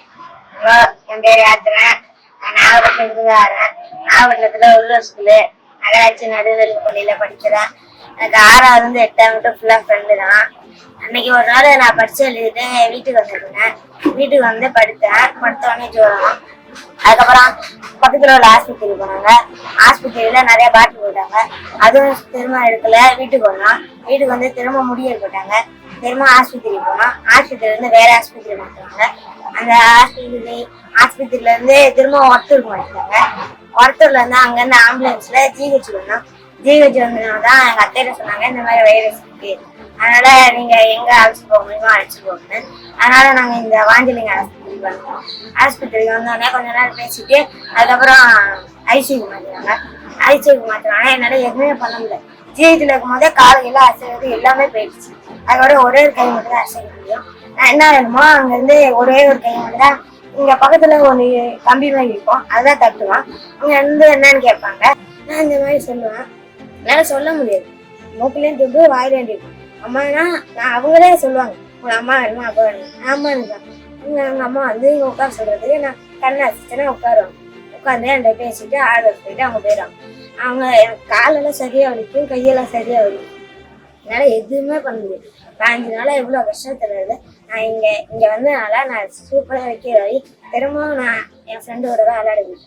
Hello என் பேர் யாத்திரன் நான் நாகப்பட்டினத்துக்கு வரேன் நாகப்பட்டினத்துல உள்ளூர் ஸ்கூலு நகராட்சி நடுநிலை பள்ளியில படிக்கிறேன் எனக்கு ஆறாவது வந்து எட்டாம் மட்டும் ஃபுல்லாக ஃப்ரெண்டு தான். அன்னைக்கு ஒரு நாள் நான் படிச்சு எழுதிட்டு வீட்டுக்கு வந்திருந்தேன் வீட்டுக்கு வந்து படுத்தேன். படுத்த உடனே ஜுரம். அதுக்கப்புறம் பக்கத்தில் உள்ள ஆஸ்பத்திரி போனாங்க. ஆஸ்பத்திரியில் நிறைய பாட்டில் போட்டாங்க. அதுவும் திரும்ப எடுக்கல. வீட்டுக்கு வந்தோம் வீட்டுக்கு வந்து திரும்ப முடிய போட்டாங்க திரும்ப ஆஸ்பத்திரி போனோம் ஆஸ்பத்திரி இருந்து வேற ஆஸ்பத்திரி மாத்துறாங்க அந்த ஆஸ்பத்திரி ஆஸ்பத்திரியில இருந்து திரும்ப ஒருத்தூருக்கு மாட்டாங்க ஒருத்தூர்ல இருந்து அங்க இருந்து ஆம்புலன்ஸ்ல ஜிஹெச் வந்தோம். ஜிஹெச் வந்ததுனால தான் எங்க அத்தையில சொன்னாங்க இந்த மாதிரி வைரஸ் இருக்கு. அதனால நீங்க எங்க அழைச்சிட்டு போக முடியுமோ அழைச்சிட்டு போகணும் அதனால நாங்க இந்த வாஞ்சலிங்க ஆஸ்பத்திரி வந்தோம். ஆஸ்பத்திரிக்கு வந்தோடனே கொஞ்ச நேரம் பேசிட்டு அதுக்கப்புறம் ஐசியூக்கு மாத்தினாங்க. ஐசியூக்கு மாத்தினாங்க என்னால எதுவுமே பண்ண முடியல. ஜிஹெச்ல இருக்கும் போதே காலையில அசைவது எல்லாமே போயிடுச்சு. அதோட ஒரே ஒரு கை மட்டும் தான் அசைக்க முடியும். நான் என்ன வேணுமோ அங்க இருந்து ஒரே ஒரு கை மட்டும் தான் இங்க பக்கத்துல ஒரு கம்பி மாதிரி இருக்கும். அதான் தட்டுவான். அங்க இருந்து என்னன்னு கேட்பாங்க. நான் இந்த மாதிரி சொல்லுவேன். என்னால சொல்ல முடியாது. மூக்கிலேயும் துப்பு வாயிலேயும் வேண்டியிருக்கும் அம்மானா நான் அவங்களே சொல்லுவாங்க. உங்க அம்மா வேணுமா? அப்பா வேணுமா? அம்மா இருந்தான் இங்க எங்க அம்மா வந்து இங்க உட்கார சொல்றதுக்கு நான் கண்ணை அசிச்சேன்னா உட்காருவாங்க. உட்காந்து என்கிட்ட பேசிட்டு ஆர்டர் போயிட்டு அவங்க போயிடுவாங்க. அவங்க எனக்கு காலெல்லாம் சரியாக வலிக்கும் கையெல்லாம் சரியாக வலிக்கும். என்னால் எதுவுமே பண்ண முடியாது பாஞ்சு நாளாக எவ்வளோ கஷ்டத்தில் நான் இங்கே இங்கே வந்தனால நான் சூப்பராக வைக்கிற வழி திரும்பவும் நான் என் ஃப்ரெண்டோட தான் விளையாடுவேன்